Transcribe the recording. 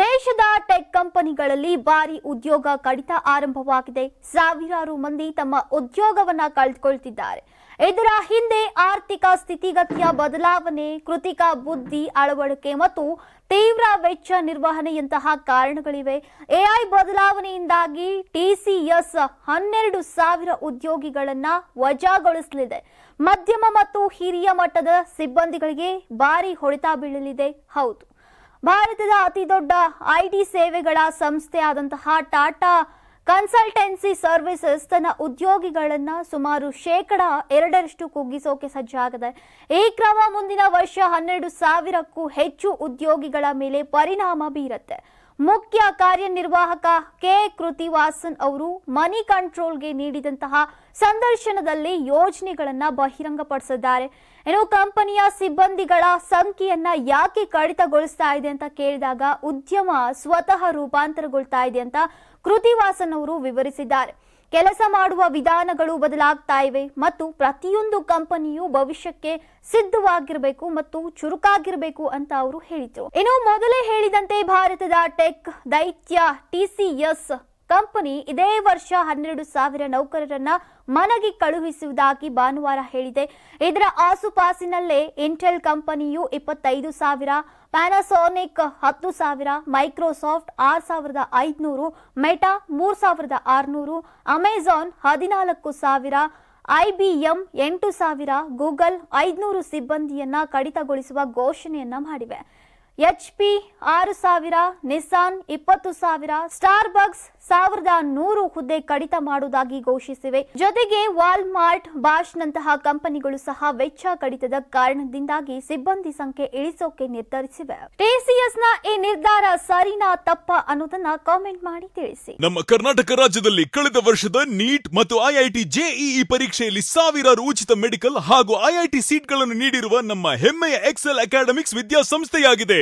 ದೇಶದ ಟೆಕ್ ಕಂಪನಿಗಳಲ್ಲಿ ಭಾರಿ ಉದ್ಯೋಗ ಕಡಿತ ಆರಂಭವಾಗಿದೆ. ಸಾವಿರಾರು ಮಂದಿ ತಮ್ಮ ಉದ್ಯೋಗವನ್ನ ಕಳೆದುಕೊಳ್ತಿದ್ದಾರೆ ಇದರ ಹಿಂದೆ ಆರ್ಥಿಕ ಸ್ಥಿತಿಗತಿಯ ಬದಲಾವಣೆ, ಕೃತಿಕ ಬುದ್ಧಿ ಅಳವಡಿಕೆ ಮತ್ತು ತೀವ್ರ ವೆಚ್ಚ ನಿರ್ವಹಣೆಯಂತಹ ಕಾರಣಗಳಿವೆ. ಎಐ ಬದಲಾವಣೆಯಿಂದಾಗಿ ಟಿಸಿಎಸ್ ಹನ್ನೆರಡು ಸಾವಿರ ಉದ್ಯೋಗಿಗಳನ್ನ ವಜಾಗೊಳಿಸಲಿದೆ. ಮಧ್ಯಮ ಮತ್ತು ಹಿರಿಯ ಮಟ್ಟದ ಸಿಬ್ಬಂದಿಗಳಿಗೆ ಭಾರಿ ಹೊಡೆತ ಬೀಳಲಿದೆ. ಹೌದು. ಭಾರತದ ಅತಿ ದೊಡ್ಡ ಐಟಿ ಸೇವೆಗಳ ಸಂಸ್ಥೆಯಾದಂತಹ ಟಾಟಾ ಕನ್ಸಲ್ಟೆನ್ಸಿ ಸರ್ವಿಸಸ್ ತನ್ನ ಉದ್ಯೋಗಿಗಳನ್ನ ಸುಮಾರು ಶೇಕಡ ಎರಡರಷ್ಟು ಕುಗ್ಗಿಸೋಕೆ ಸಜ್ಜಾಗಿದೆ, ಈ ಕ್ರಮ ಮುಂದಿನ ವರ್ಷ ಹನ್ನೆರಡು ಸಾವಿರಕ್ಕೂ ಹೆಚ್ಚು ಉದ್ಯೋಗಿಗಳ ಮೇಲೆ ಪರಿಣಾಮ ಬೀರುತ್ತೆ. ಮುಖ್ಯ ಕಾರ್ಯನಿರ್ವಾಹಕ ಕೆ. ಕೃತಿವಾಸನ್ ಅವರು ಮನಿ ಕಂಟ್ರೋಲ್ಗೆ ನೀಡಿದಂತಹ ಸಂದರ್ಶನದಲ್ಲಿ ಯೋಜನೆಗಳನ್ನು ಬಹಿರಂಗಪಡಿಸಿದ್ದಾರೆ. ಏನು ಕಂಪನಿಯ ಸಿಬ್ಬಂದಿಗಳ ಸಂಖ್ಯೆಯನ್ನ ಯಾಕೆ ಕಡಿತಗೊಳಿಸ್ತಾ ಇದೆ ಅಂತ ಕೇಳಿದಾಗ ಉದ್ಯಮ ಸ್ವತಃ ರೂಪಾಂತರಗೊಳ್ತಾ ಇದೆ ಅಂತ ಕೃತಿವಾಸನ್ ಅವರು ವಿವರಿಸಿದ್ದಾರೆ. ಕೆಲಸ ಮಾಡುವ ವಿಧಾನಗಳು ಬದಲಾಗ್ತಾ ಇವೆ ಮತ್ತು ಪ್ರತಿಯೊಂದು ಕಂಪನಿಯು ಭವಿಷ್ಯಕ್ಕೆ ಸಿದ್ಧವಾಗಿರಬೇಕು ಮತ್ತು ಚುರುಕಾಗಿರಬೇಕು ಅಂತ ಅವರು ಹೇಳಿದರು. ಇನ್ನು ಮೊದಲೇ ಹೇಳಿದಂತೆ ಭಾರತದ ಟೆಕ್ ದೈತ್ಯ ಟಿಸಿಎಸ್ ಕಂಪನಿ ಇದೇ ವರ್ಷ ಹನ್ನೆರಡು ಸಾವಿರ ನೌಕರರನ್ನ ಮನೆಗೆ ಕಳುಹಿಸುವುದಾಗಿ ಭಾನುವಾರ ಹೇಳಿದೆ. ಇದರ ಆಸುಪಾಸಿನಲ್ಲೇ ಇಂಟೆಲ್ ಕಂಪನಿಯು ಇಪ್ಪತ್ತೈದು ಸಾವಿರ ಪ್ಯಾನಾಸೋನಿಕ್ ಹತ್ತು ಸಾವಿರ ಮೈಕ್ರೋಸಾಫ್ಟ್ ಆರು ಸಾವಿರದ ಐದುನೂರು ಮೆಟಾ ಮೂರು ಸಾವಿರದ ಆರುನೂರು ಅಮೆಜಾನ್ ಹದಿನಾಲ್ಕು ಸಾವಿರ ಐಬಿಎಂ ಎಂಟು ಸಾವಿರ ಗೂಗಲ್ ಐದುನೂರು ಸಿಬ್ಬಂದಿಯನ್ನ ಕಡಿತಗೊಳಿಸುವ ಘೋಷಣೆಯನ್ನ ಮಾಡಿವೆ. ಎಚ್ ಪಿ ಆರು ಸಾವಿರ ನಿಸಾನ್ ಇಪ್ಪತ್ತು ಸಾವಿರ ಸ್ಟಾರ್ ಬಕ್ಸ್ ಸಾವಿರದ ನೂರು ಹುದ್ದೆ ಕಡಿತ ಮಾಡುವುದಾಗಿ ಘೋಷಿಸಿವೆ. ಜೊತೆಗೆ ವಾಲ್ಮಾರ್ಟ್, ಬಾಷ್ ನಂತಹ ಕಂಪನಿಗಳು ಸಹ ವೆಚ್ಚ ಕಡಿತದ ಕಾರಣದಿಂದಾಗಿ ಸಿಬ್ಬಂದಿ ಸಂಖ್ಯೆ ಇಳಿಸೋಕೆ ನಿರ್ಧರಿಸಿವೆ. ಟಿಸಿಎಸ್ನ ಈ ನಿರ್ಧಾರ ಸರಿನಾ ತಪ್ಪ ಅನ್ನೋದನ್ನ ಕಾಮೆಂಟ್ ಮಾಡಿ ತಿಳಿಸಿ. ನಮ್ಮ ಕರ್ನಾಟಕ ರಾಜ್ಯದಲ್ಲಿ ಕಳೆದ ವರ್ಷದ ನೀಟ್ ಮತ್ತು ಐಐಟಿ ಜೆಇಇ ಪರೀಕ್ಷೆಯಲ್ಲಿ ಸಾವಿರಾರು ಉಚಿತ ಮೆಡಿಕಲ್ ಹಾಗೂ ಐಐಟಿ ಸೀಟ್ಗಳನ್ನು ನೀಡಿರುವ ನಮ್ಮ ಹೆಮ್ಮೆಯ ಎಕ್ಸೆಲ್ ಅಕಾಡೆಮಿಕ್ಸ್ ವಿದ್ಯಾಸಂಸ್ಥೆಯಾಗಿದೆ.